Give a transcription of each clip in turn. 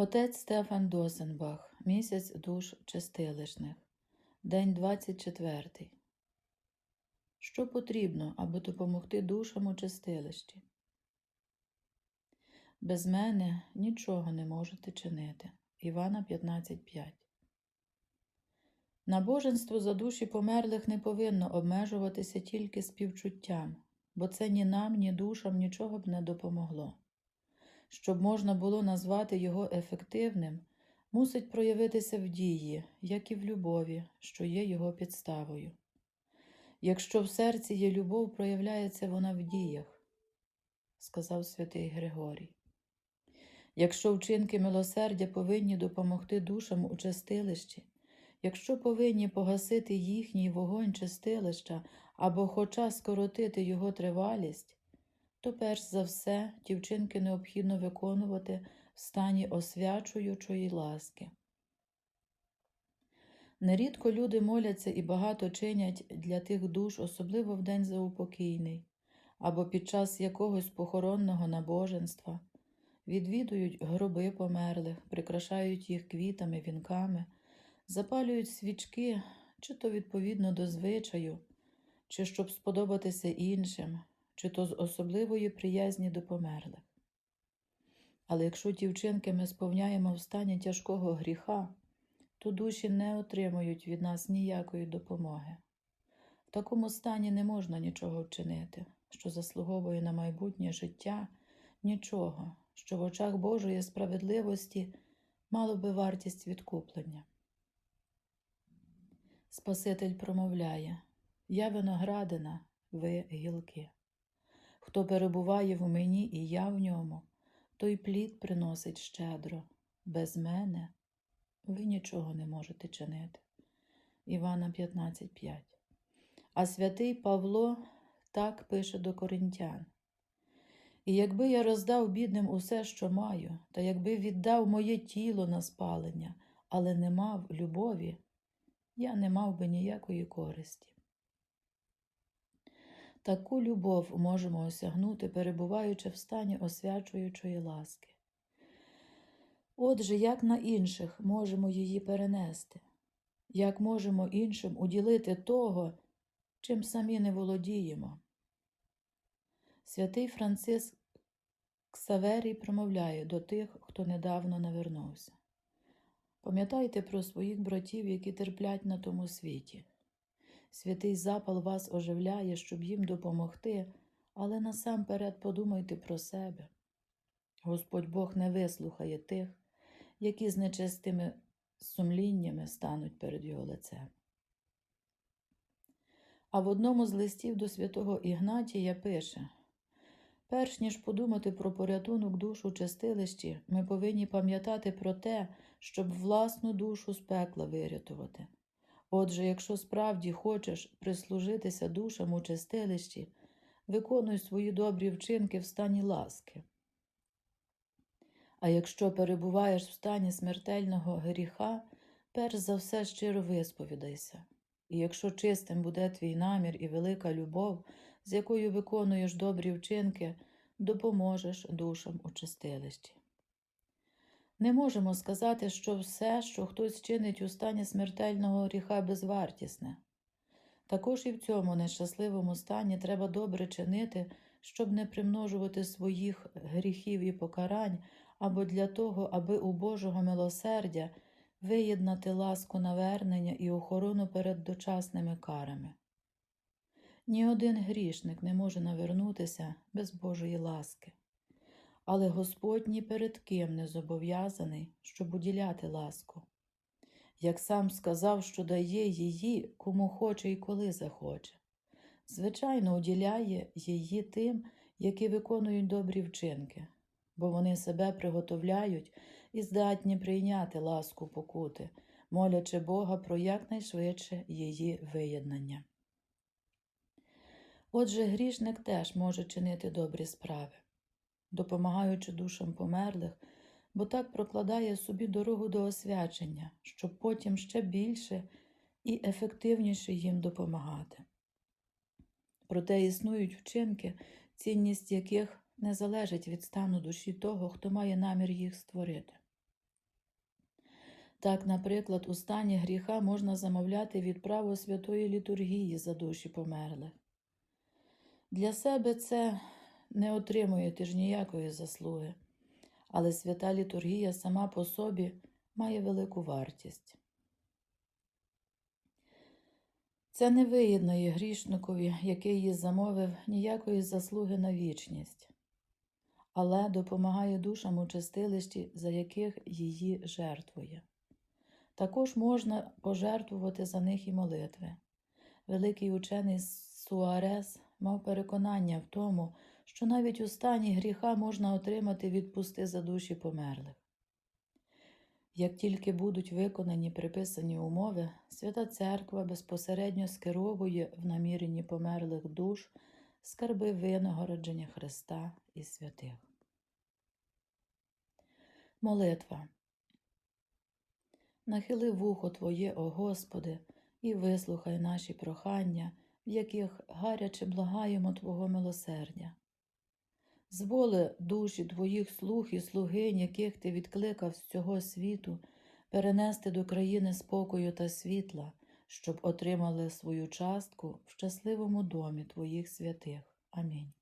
Отець Стефан Досенбах. Місяць душ чистилишних. День 24. Що потрібно, аби допомогти душам у чистилищі? Без мене нічого не можете чинити. Івана 15.5. Набоженство за душі померлих не повинно обмежуватися тільки співчуттям, бо це ні нам, ні душам нічого б не допомогло. Щоб можна було назвати його ефективним, мусить проявитися в дії, як і в любові, що є його підставою. Якщо в серці є любов, проявляється вона в діях, сказав святий Григорій. Якщо вчинки милосердя повинні допомогти душам у чистилищі, якщо повинні погасити їхній вогонь чистилища або хоча скоротити його тривалість, то перш за все ті вчинки необхідно виконувати в стані освячуючої ласки. Нерідко люди моляться і багато чинять для тих душ, особливо в день заупокійний, або під час якогось похоронного набоженства, відвідують гроби померлих, прикрашають їх квітами, вінками, запалюють свічки, чи то відповідно до звичаю, чи щоб сподобатися іншим, чи то з особливої приязні до померлих. Але якщо ті вчинки ми сповняємо в стані тяжкого гріха, то душі не отримують від нас ніякої допомоги. В такому стані не можна нічого вчинити, що заслуговує на майбутнє життя, нічого, що в очах Божої справедливості мало би вартість відкуплення. Спаситель промовляє Я виноградина, ви гілки. Хто перебуває в мені і я в ньому, той плід приносить щедро. Без мене ви нічого не можете чинити. Івана 15.5. А святий Павло так пише до коринтян. І якби я роздав бідним усе, що маю, та якби віддав моє тіло на спалення, але не мав любові, я не мав би ніякої користі. Таку любов можемо осягнути, перебуваючи в стані освячуючої ласки. Отже, як на інших можемо її перенести, як можемо іншим уділити того, чим самі не володіємо. Святий Франциск Ксаверій промовляє до тих, хто недавно навернувся. Пам'ятайте про своїх братів, які терплять на тому світі. Святий запал вас оживляє, щоб їм допомогти, але насамперед подумайте про себе. Господь Бог не вислухає тих, які з нечистими сумліннями стануть перед його лицем. А в одному з листів до святого Ігнатія пише перш ніж подумати про порятунок душ у чистилищі, ми повинні пам'ятати про те, щоб власну душу з пекла вирятувати. Отже, якщо справді хочеш прислужитися душам у чистилищі, виконуй свої добрі вчинки в стані ласки. А якщо перебуваєш в стані смертельного гріха, перш за все щиро висповідайся. І якщо чистим буде твій намір і велика любов, з якою виконуєш добрі вчинки, допоможеш душам у чистилищі. Не можемо сказати, що все, що хтось чинить у стані смертельного гріха, безвартісне. Також і в цьому нещасливому стані треба добре чинити, щоб не примножувати своїх гріхів і покарань, або для того, аби у Божого милосердя виєднати ласку навернення і охорону перед дочасними карами. Ні один грішник не може навернутися без Божої ласки але Господь ні перед ким не зобов'язаний, щоб уділяти ласку. Як сам сказав, що дає її, кому хоче і коли захоче. Звичайно, уділяє її тим, які виконують добрі вчинки, бо вони себе приготовляють і здатні прийняти ласку покути, молячи Бога про якнайшвидше її виєднання. Отже, грішник теж може чинити добрі справи допомагаючи душам померлих, бо так прокладає собі дорогу до освячення, щоб потім ще більше і ефективніше їм допомагати. Проте існують вчинки, цінність яких не залежить від стану душі того, хто має намір їх створити. Так, наприклад, у стані гріха можна замовляти відправу святої літургії за душі померлих. Для себе це не отримує ти ж ніякої заслуги, але свята літургія сама по собі має велику вартість. Це не вигідно грішникові, який її замовив ніякої заслуги на вічність, але допомагає душам у чистилищі, за яких її жертвує. Також можна пожертвувати за них і молитви. Великий учений Суарес мав переконання в тому, що навіть у стані гріха можна отримати відпусти за душі померлих. Як тільки будуть виконані приписані умови, Свята Церква безпосередньо скеровує в наміренні померлих душ скарби винагородження Христа і святих. Молитва. Нахили вухо Твоє, о Господи, і вислухай наші прохання, в яких гаряче благаємо Твого милосердя. Зволи душі Твоїх слуг і слугинь, яких Ти відкликав з цього світу, перенести до країни спокою та світла, щоб отримали свою частку в щасливому домі Твоїх святих. Амінь.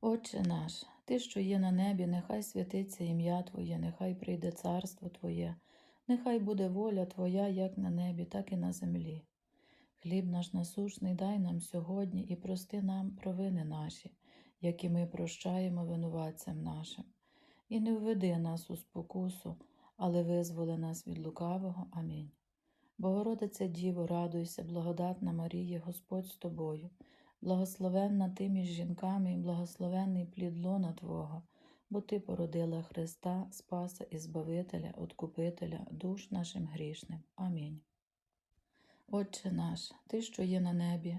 Отче наш, Ти, що є на небі, нехай святиться ім'я Твоє, нехай прийде царство Твоє, нехай буде воля Твоя як на небі, так і на землі. Хліб наш насушний дай нам сьогодні і прости нам провини наші, які ми прощаємо винуватцям нашим. І не введи нас у спокусу, але визволи нас від лукавого. Амінь. Богородице Діво, радуйся, благодатна Марія, Господь з тобою, благословенна ти між жінками і благословенний плід лона Твого, бо Ти породила Христа, Спаса і Збавителя, Откупителя, душ нашим грішним. Амінь. Отче наш, Ти, що є на небі,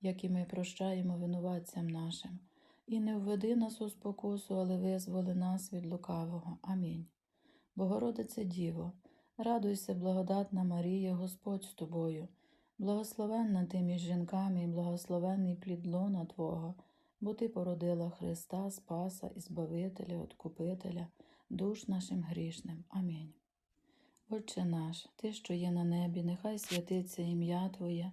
як і ми прощаємо винуватцям нашим, і не введи нас у спокусу, але визволи нас від лукавого. Амінь. Богородице Діво, радуйся, благодатна Марія, Господь з тобою, благословенна ти між жінками і благословенний плід лона Твого, бо Ти породила Христа, Спаса і Збавителя, Откупителя, душ нашим грішним. Амінь. Отче наш, Ти, що є на небі, нехай святиться ім'я Твоє,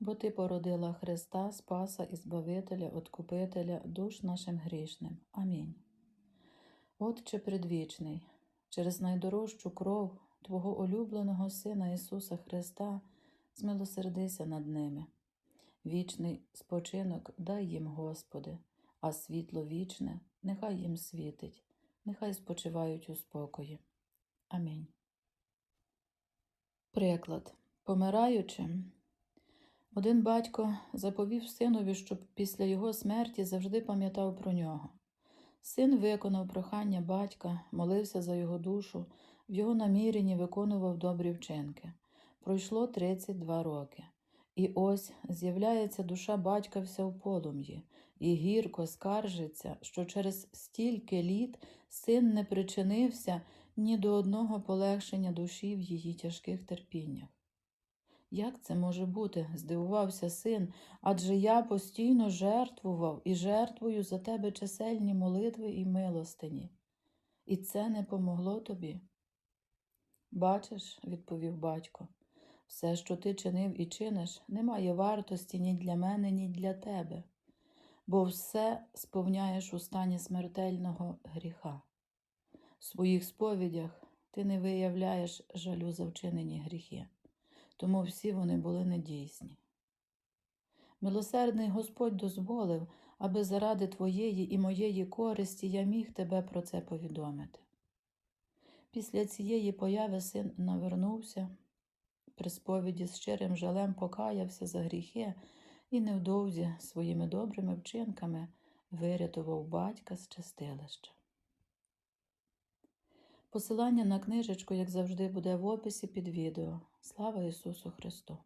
бо Ти породила Христа, Спаса і Збавителя, Откупителя, душ нашим грішним. Амінь. Отче предвічний, через найдорожчу кров Твого улюбленого Сина Ісуса Христа, змилосердися над ними. Вічний спочинок дай їм, Господи, а світло вічне нехай їм світить, нехай спочивають у спокої. Амінь. Приклад. Помираючи, Один батько заповів синові, щоб після його смерті завжди пам'ятав про нього. Син виконав прохання батька, молився за його душу, в його наміренні виконував добрі вчинки. Пройшло 32 роки. І ось з'являється душа батька вся в полум'ї, і гірко скаржиться, що через стільки літ син не причинився ні до одного полегшення душі в її тяжких терпіннях. Як це може бути? здивувався син, адже я постійно жертвував і жертвую за тебе чисельні молитви і милостині. І це не помогло тобі? Бачиш, відповів батько, все, що ти чинив і чиниш, не має вартості ні для мене, ні для тебе, бо все сповняєш у стані смертельного гріха. В своїх сповідях ти не виявляєш жалю за вчинені гріхи тому всі вони були недійсні. Милосердний Господь дозволив, аби заради твоєї і моєї користі я міг тебе про це повідомити. Після цієї появи син навернувся, при сповіді з щирим жалем покаявся за гріхи і невдовзі своїми добрими вчинками вирятував батька з чистилища. Посилання на книжечку, як завжди, буде в описі під відео. Слава Ісусу Христу!